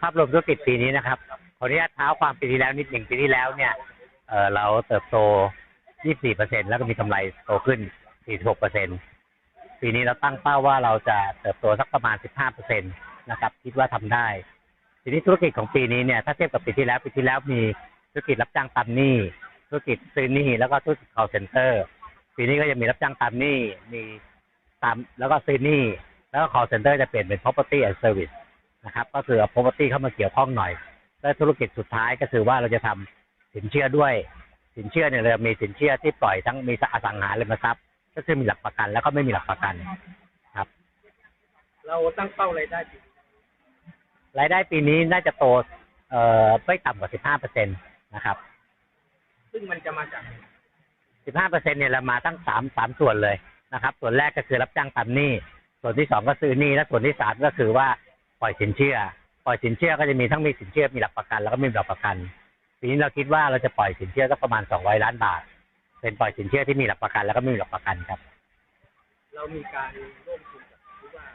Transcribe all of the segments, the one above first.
ภาพรวมธุรกิจปีนี้นะครับ ขออนุญาตเท้าความปีที่แล้วนิดหนึ่งปีที่แล้วเนี่ยเเราเติบโต 24เปอร์เซ็นแล้วก็มีกำไรโตขึ้น 46เปอร์เซ็นปีนี้เราตั้งเป้าว่าเราจะเติบโตสักประมาณ 15เปอร์เซ็นตนะครับ คิดว่าทำได้ ทีนี้ธุรกิจของปีนี้เนี่ยถ้าเทียบกับปีที่แล้วปีที่แล้วมีธุรกิจรับจ้างตามหนี้ ธุรกิจซื้อหนี้แล้วก็ธุรกิจ call center ปีนี้ก็จะมีรับจ้างตามหนี้มีตามแล้วก็ซื้อหนี้แล้วก็ call center จะเปลี่ยนเป็น property and service นะครับ ก็คือเอา property เข้ามาเกี่ยวข้องหน่อย และธุรกิจสุดท้ายก็คือว่าเราจะทำสินเชื่อด้วย สินเชื่อเนี่ยเรามีสินเชื่อที่ปล่อยทั้งมีอสังหาริมทรัพย์ ก็คือมีหลักประกัน แล้วก็ไม่มีหลักประกันเราตั้งเป้ารายได้ปีรายได้ปีนี้น่าจะโตเอ่อไม่ต่ำกว่า 15เปอร์เซ็นตนะครับ ซึ่งมันจะมาจาก 15เปอร์เซ็นเนี่ยเรามาตั้งสามสามส่วนเลยนะครับ ส่วนแรกก็คือรับจ้างตามหนี้ ส่วนที่สองก็ซื้อหนี้และส่วนที่สามก็คือว่า ปล่อยสินเชื่อ ปล่อยสินเชื่อก็จะมีทั้งมีสินเชื่อมีหลักประกัน แล้วก็ไม่มีหลักประกันปีนี้เราคิดว่าเราจะปล่อยสินเชื่อสักประมาณ200ล้านบาท เป็นปล่อยสินเชื่อที่มีหลักประกัน แล้วก็ไม่มีหลักประกันครับ เรามีการร่วมทุนกับหรือว่า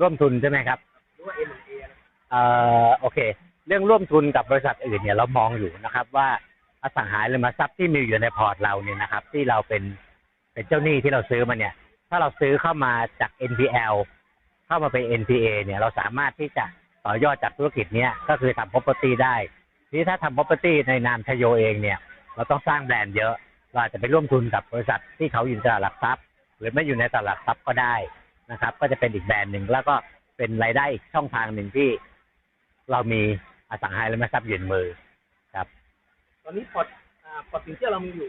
ร่วมทุนใช่ไหมครับหรือว่าเอ็มเอเอ่อโอเค เรื่องร่วมทุนกับบริษัทอื่นเนี่ยเรามองอยู่นะครับ ว่าอสังหาริมทรัพย์ที่มีอยู่ในพอร์ตเราเนี่ยนะครับ ที่เราเป็นเป็นเจ้าหนี้ที่เราซื้อมาเนี่ย ถ้าเราซื้อเข้ามาจาก NPL เข้ามาเป็น NPA เนี่ยเราสามารถที่จะต่อยอดจากธุรกิจเนี้ยก็คือทำ property ได้ทีนี้ถ้าทำ property ในนามชโยเองเนี่ย เราต้องสร้างแบรนด์เยอะเราอาจจะไปร่วมทุนกับบริษัทที่เขาอยู่ในตลาดหลักทรัพย์ หรือไม่อยู่ในตลาดหลักทรัพย์ก็ได้นะครับ ก็จะเป็นอีกแบรนด์หนึ่งแล้วก็เป็นรายได้อีกช่องทางหนึ่งที่ เรามีอสังหาริมทรัพย์ยืนมือตอนนี้พอร์ตอ่าพอร์ตสินเชื่อเรามีอยู่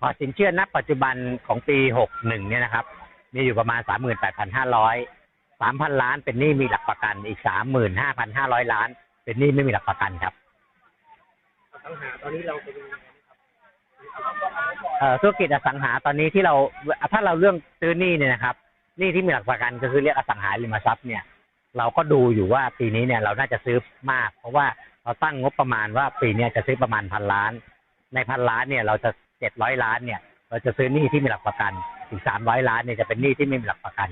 พอสินเชื่อณปัจจุบันของปี 61 เนี่ยนะครับ มีอยู่ประมาณ 38,500 3,000ล้านเป็นหนี้มีหลักประกันอีก35,500ล้าน เป็นหนี้ไม่มีหลักประกันครับอสังหาตอนนี้เราเป็นยังไงนะครับเอ่อธุรกิจอสังหาตอนนี้ที่เราถ้าเราเรื่องซื้อหนี้เนี่ยนะครับหนี้ที่มีหลักประกันก็คือเรียกอสังหาริมทรัพย์เนี่ย เราก็ดูอยู่ว่าปีนี้เนี่ยเราน่าจะซื้อมาก เพราะว่าเราตั้งงบประมาณว่าปีเนี้จะซื้อประมาณพันล้าน ในพันล้านเนี่ยเราจะเจ็ดร้อยล้านเนี่ย เราจะซื้อหนี้ที่มีหลักประกัน อีกสามร้อยล้านเนี่ยจะเป็นหนี้ที่ไม่มีหลักประกัน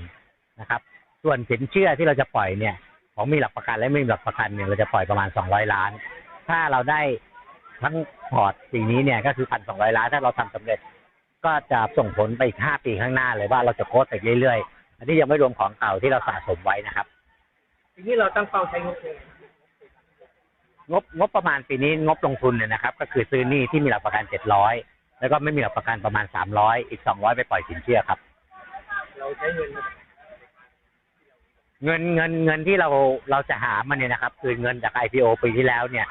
นะครับ ส่วนสินเชื่อที่เราจะปล่อยเนี่ย ของมีหลักประกันและไม่มีหลักประกันเนี่ยเราจะปล่อยประมาณสองร้อยล้าน ถ้าเราได้ทั้งพอร์ตสิ่งนี้เนี่ยก็คือพันสองร้อยล้านถ้าเราทำสำเร็จ ก็จะส่งผลไปอีกห้าปีข้างหน้าเลยว่าเราจะโค้ดไปเรื่อยๆ อันนี้ยังไม่รวมของเก่าที่เราสะสมไว้นะครับทีนี้เราตั้งเป้าใช้งบยังไงงบงบประมาณปีนี้งบลงทุนเนี่ยนะครับ ก็คือซื้อหนี้ที่มีหลักประกันเจ็ดร้อยแล้วก็ไม่มีหลักประกันประมาณสามร้อยอีกสองร้อยไปปล่อยสินเชื่อครับ เราใช้เงินมาจาก เงินเงินเงินที่เราเราจะหามันเนี่ยนะครับ คือเงินจาก IPO ปีที่แล้วเนี่ย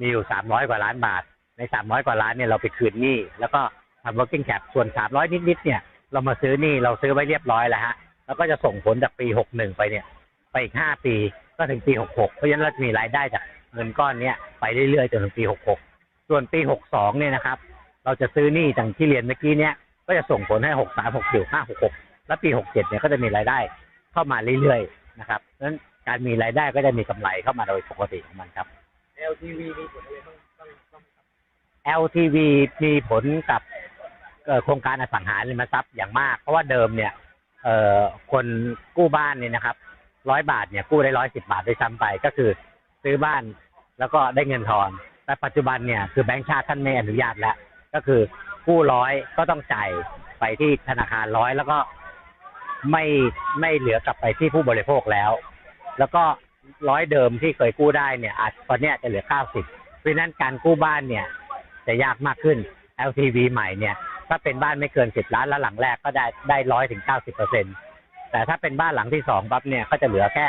มีอยู่สามร้อยกว่าล้านบาท ในสามร้อยกว่าล้านเนี่ยเราไปคืนหนี้แล้วก็ทำ working cap ส่วนสามร้อยนิดๆเนี่ย เรามาซื้อหนี้เราซื้อไว้เรียบร้อยแล้วฮะแล้วก็จะส่งผลจากปีหกหนึ่งไปเนี่ย ไปอีกห้าปีก็ถึงปีหกหกเพราะฉะนั้นเราจะมีรายได้จากเงินก้อนเนี้ยไปเรื่อยๆจนถึงปีหกหกส่วนปีหกสองเนี่ยนะครับ เราจะซื้อหนี้อย่างที่เรียนเมื่อกี้เนี่ยก็จะส่งผลให้หกสามหกสี่ห้าหกหกและปีหกเจ็ดเนี่ยก็จะมีรายได้เข้ามาเรื่อยๆ นะครับเพราะฉะนั้นการมีรายได้ก็จะมีกำไรเข้ามาโดยปกติของมันครับ LTV มีผลอะไรต้องต้องต้อง LTV มีผลกับเอ่อโครงการอสังหาริมทรัพย์อย่างมาก เพราะว่าเดิมเนี่ยเอ่อคนกู้บ้านเนี่ยนะครับร้อยบาทเนี่ยกู้ได้ร้อยสิบาทด้วยซ้ำไปก็คือ ซื้อบ้านแล้วก็ได้เงินทอน แต่ปัจจุบันเนี่ยคือแบงก์ชาติท่านไม่อนุญาตแล้ว ก็คือกู้ร้อยก็ต้องจ่ายไปที่ธนาคารร้อยแล้วก็ ไม่ไม่เหลือกลับไปที่ผู้บริโภคแล้ว แล้วก็ร้อยเดิมที่เคยกู้ได้เนี่ยอาจตอนนี้จะเหลือเก้าสิบเพราะฉะนั้นการกู้บ้านเนี่ยจะยากมากขึ้น LTV ใหม่เนี่ย ถ้าเป็นบ้านไม่เกิน 10 ล้านแล้วหลังแรกก็ได้ได้ร้อยถึง90เปอร์เซ็นตแต่ถ้าเป็นบ้านหลังที่สองปั๊บเนี่ยก็จะเหลือแค่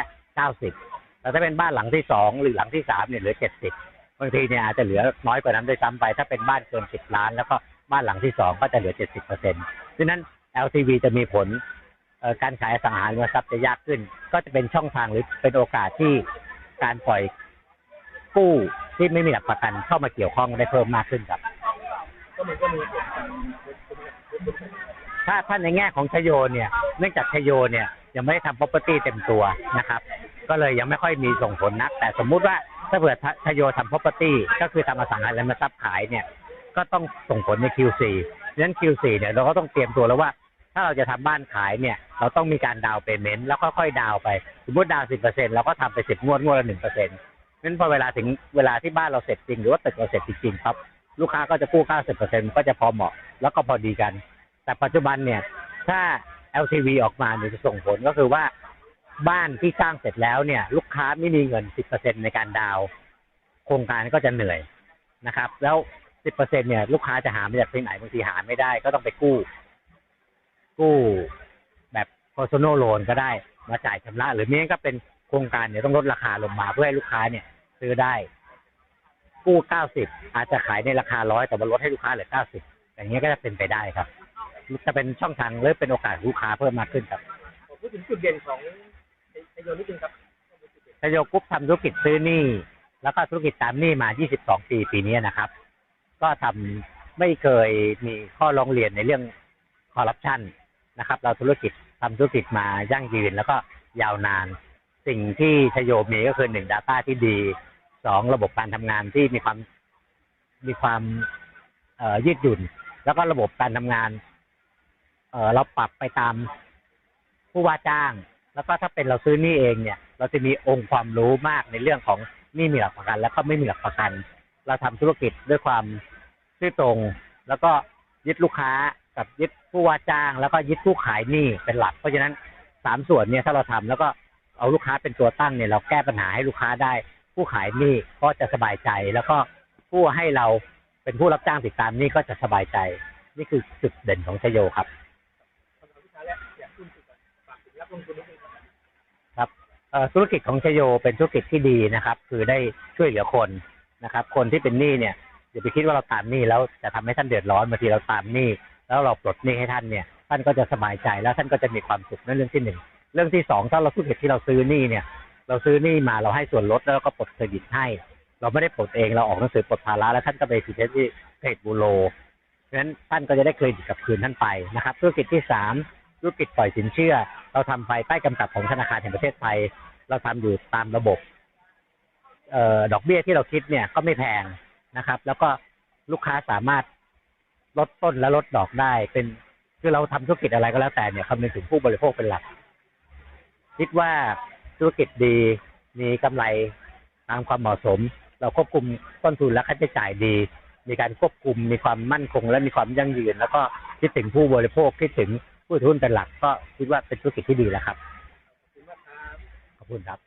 90แต่ถ้าเป็นบ้านหลังที่สองหรือหลังที่สามเนี่ยเหลือ70บบางทีเนี่ยอาจจะเหลือน้อยกว่านั้นด้วยซ้ำไป ถ้าเป็นบ้านเกิน10ล้าน แล้วก็บ้านหลังที่สองก็จะเหลือ70เปอร์เซ็นต์ดังนั้น LTV จะมีผล การขายสังหาริมทรัพย์จะยากขึ้น ก็จะเป็นช่องทางหรือเป็นโอกาสที่การปล่อยกู้ที่ไม่มีหลักประกันเข้ามาเกี่ยวข้องได้เพิ่มมากขึ้นครับถ้าถ้าในแง่ของชโยเนี่ยเนื่องจากชโยเนี่ยยังไม่ได้ทำ property เต็มตัวนะครับ ก็เลยยังไม่ค่อยมีส่งผลนัก แต่สมมุติว่าถ้าเผื่อชโยทำ property ก็คือทำอสังหาริมทรัพย์ขายเนี่ย ก็ต้องส่งผลใน Q4 ดังนั้น Q4 เนี่ยเราก็ต้องเตรียมตัวแล้วว่า ถ้าเราจะทำบ้านขายเนี่ย เราต้องมีการดาวเปเมนต์แล้วค่อยๆดาวไป สมมติดาวสิบเปอร์เซ็นต์เราก็ทำไปสิบงวดงวดละหนึ่งเปอร์เซ็นต์นั้นพอเวลาถึงเวลาที่บ้านเราเสร็จจริงหรือว่าตึกเราเสร็จจริงๆครับ ลูกค้าก็จะกู้เก้าสิบเปอร์เซ็นต์ก็จะพอเหมาะ แล้วก็พอดีกัน แต่ปัจจุบันเนี่ย ถ้า LTV ออกมาเนี่ยจะส่งผลก็คือว่าบ้านที่สร้างเสร็จแล้วเนี่ย ลูกค้าไม่มีเงิน10%ในการดาวโครงการก็จะเหนื่อยนะครับ แล้ว10%เนี่ยลูกค้าจะหามาจากที่ไหนบางทีหาไม่ได้ก็ต้องไปกู้ กู้แบบ personal loan ก็ได้มาจ่ายชำระหรือไม่งั้นก็เป็นโครงการเนี่ยต้องลดราคาลงมาเพื่อให้ลูกค้าเนี่ย ซื้อได้ กู้90อาจจะขายในราคาร้อยแต่ว่าลดให้ลูกค้าเหลือ90อย่างเงี้ยก็จะเป็นไปได้ครับจะเป็นช่องทางหรือเป็นโอกาสของลูกค้าเพิ่มมากขึ้นครับขอพูดถึงจุดเด่นของชโยนิดนึงครับชโยกรุ๊ปทำธุรกิจซื้อหนี้แล้วก็ธุรกิจตามหนี้มา 22 ปีปีนี้นะครับ ก็ทำไม่เคยมีข้อร้องเรียนในเรื่องคอร์รัปชัน นะครับ เราธุรกิจทำธุรกิจมายั่งยืนแล้วก็ยาวนาน สิ่งที่ชโยมีก็คือหนึ่ง Data ที่ดีสองระบบการทำงานที่มีความมีความเยืดหยุ่น แล้วก็ระบบการทำงานเเราปรับไปตามผู้ว่าจ้าง แล้วก็ถ้าเป็นเราซื้อนี้เองเนี่ย เราจะมีองค์ความรู้มากในเรื่องของนี้มีหลักประกัน แล้วก็ไม่มีหลักประกัน เราทำธุรกิจด้วยความซื่อตรง แล้วก็ยึดลูกค้ากับยึด ผู้ว่าจ้างแล้วก็ยึดผู้ขายหนี้เป็นหลัก เพราะฉะนั้นสามส่วนเนี่ยถ้าเราทำแล้วก็เอาลูกค้าเป็นตัวตั้งเนี่ยเราแก้ปัญหาให้ลูกค้าได้ ผู้ขายหนี้ก็จะสบายใจ แล้วก็ผู้ให้เราเป็นผู้รับจ้างติดตามหนี้ก็จะสบายใจ นี่คือจุดเด่นของชโยครับครับธุรกิจของชโยเป็นธุรกิจที่ดีนะครับ คือได้ช่วยเหลือคนนะครับ คนที่เป็นหนี้เนี่ยอย่าไปคิดว่าเราตามหนี้แล้วจะทำให้ท่านเดือดร้อนบางทีเราตามหนี้ แล้วเราปลดหนี้ให้ท่านเนี่ย ท่านก็จะสบายใจแล้วท่านก็จะมีความสุขนั่นเรื่องที่หนึ่งเรื่องที่สองถ้าเราธุรกิจที่เราซื้อหนี้เนี่ย เราซื้อหนี้มาเราให้ส่วนลดแล้วก็ปลดเครดิตให้ เราไม่ได้ปลดเองเราออกหนังสือปลดภาระแล้วท่านก็ไปพิเศษที่เครดิตบูโรเพราะฉะนั้นท่านก็จะได้เครดิตกับคืนท่านไปนะครับธุรกิจที่สามธุรกิจปล่อยสินเชื่อ เราทำภายใต้กำกับของธนาคารแห่งประเทศไทย เราทำอยู่ตามระบบเอ่อดอกเบี้ยที่เราคิดเนี่ยก็ไม่แพงนะครับ แล้วก็ลูกค้าสามารถ ลดต้นและลดดอกได้ เป็นคือเราทำธุรกิจอะไรก็แล้วแต่เนี่ยคำนึงถึงผู้บริโภคเป็นหลัก คิดว่าธุรกิจดีมีกำไรตามความเหมาะสม เราควบคุมต้นทุนและค่าใช้จ่ายดี มีการควบคุมมีความมั่นคง และมีความยั่งยืน แล้วก็คิดถึงผู้บริโภคคิดถึงผู้ถือหุ้นเป็นหลัก ก็คิดว่าเป็นธุรกิจที่ดีแล้วครับขอบคุณมากครับขอบคุณครับ